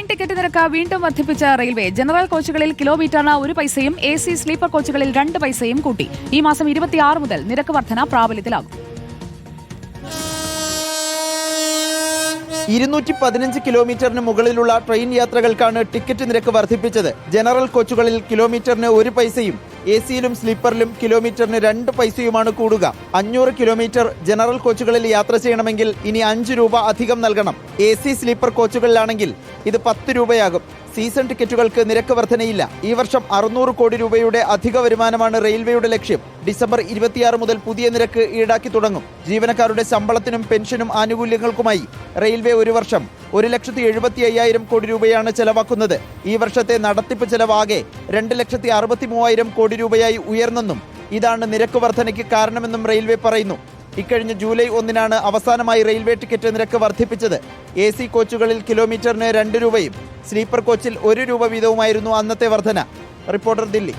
Train ticket നിരക്ക് വീണ്ടും വർദ്ധിപ്പിച്ച റെയിൽവേ. ജനറൽ കോച്ചുകളിൽ കിലോമീറ്ററിന് ഒരു പൈസയും എ സി സ്ലീപ്പർ കോച്ചുകളിൽ രണ്ട് പൈസയും കൂട്ടി. ഈ മാസം ഇരുപത്തിയാറ് മുതൽ നിരക്ക് വർധന പ്രാബല്യത്തിലാകും. ഇരുന്നൂറ്റി പതിനഞ്ച് കിലോമീറ്ററിന് മുകളിലുള്ള ട്രെയിൻ യാത്രകൾക്കാണ് ടിക്കറ്റ് നിരക്ക് വർദ്ധിപ്പിച്ചത്. ജനറൽ കോച്ചുകളിൽ കിലോമീറ്ററിന് ഒരു പൈസയും എ സിയിലും സ്ലീപ്പറിലും കിലോമീറ്ററിന് രണ്ട് പൈസയുമാണ് കൂടുക. അഞ്ഞൂറ് കിലോമീറ്റർ ജനറൽ കോച്ചുകളിൽ യാത്ര ചെയ്യണമെങ്കിൽ ഇനി അഞ്ച് രൂപ അധികം നൽകണം. എ സി സ്ലീപ്പർ കോച്ചുകളിലാണെങ്കിൽ ഇത് പത്ത് രൂപയാകും. സീസൺ ടിക്കറ്റുകൾക്ക് നിരക്ക് വർധനയില്ല. ഈ വർഷം അറുന്നൂറ് കോടി രൂപയുടെ അധിക വരുമാനമാണ് റെയിൽവേയുടെ ലക്ഷ്യം. ഡിസംബർ ഇരുപത്തിയാറ് മുതൽ പുതിയ നിരക്ക് ഈടാക്കി തുടങ്ങും. ജീവനക്കാരുടെ ശമ്പളത്തിനും പെൻഷനും ആനുകൂല്യങ്ങൾക്കുമായി റെയിൽവേ ഒരു വർഷം ഒരു ലക്ഷത്തി എഴുപത്തി അയ്യായിരം കോടി രൂപയാണ് ചെലവാക്കുന്നത്. ഈ വർഷത്തെ നടത്തിപ്പ് ചെലവാകെ രണ്ട് ലക്ഷത്തി അറുപത്തി മൂവായിരം കോടി രൂപയായി ഉയർന്നെന്നും ഇതാണ് നിരക്ക് വർധനയ്ക്ക് കാരണമെന്നും റെയിൽവേ പറയുന്നു. ഇക്കഴിഞ്ഞ ജൂലൈ ഒന്നിനാണ് അവസാനമായി റെയിൽവേ ടിക്കറ്റ് നിരക്ക് വർദ്ധിപ്പിച്ചത്. എ സി കോച്ചുകളിൽ കിലോമീറ്ററിന് രണ്ട് രൂപയും സ്ലീപ്പർ കോച്ചിൽ ഒരു രൂപ വീതവുമായിരുന്നു അന്നത്തെ വർധന. റിപ്പോർട്ടർ ദില്ലി.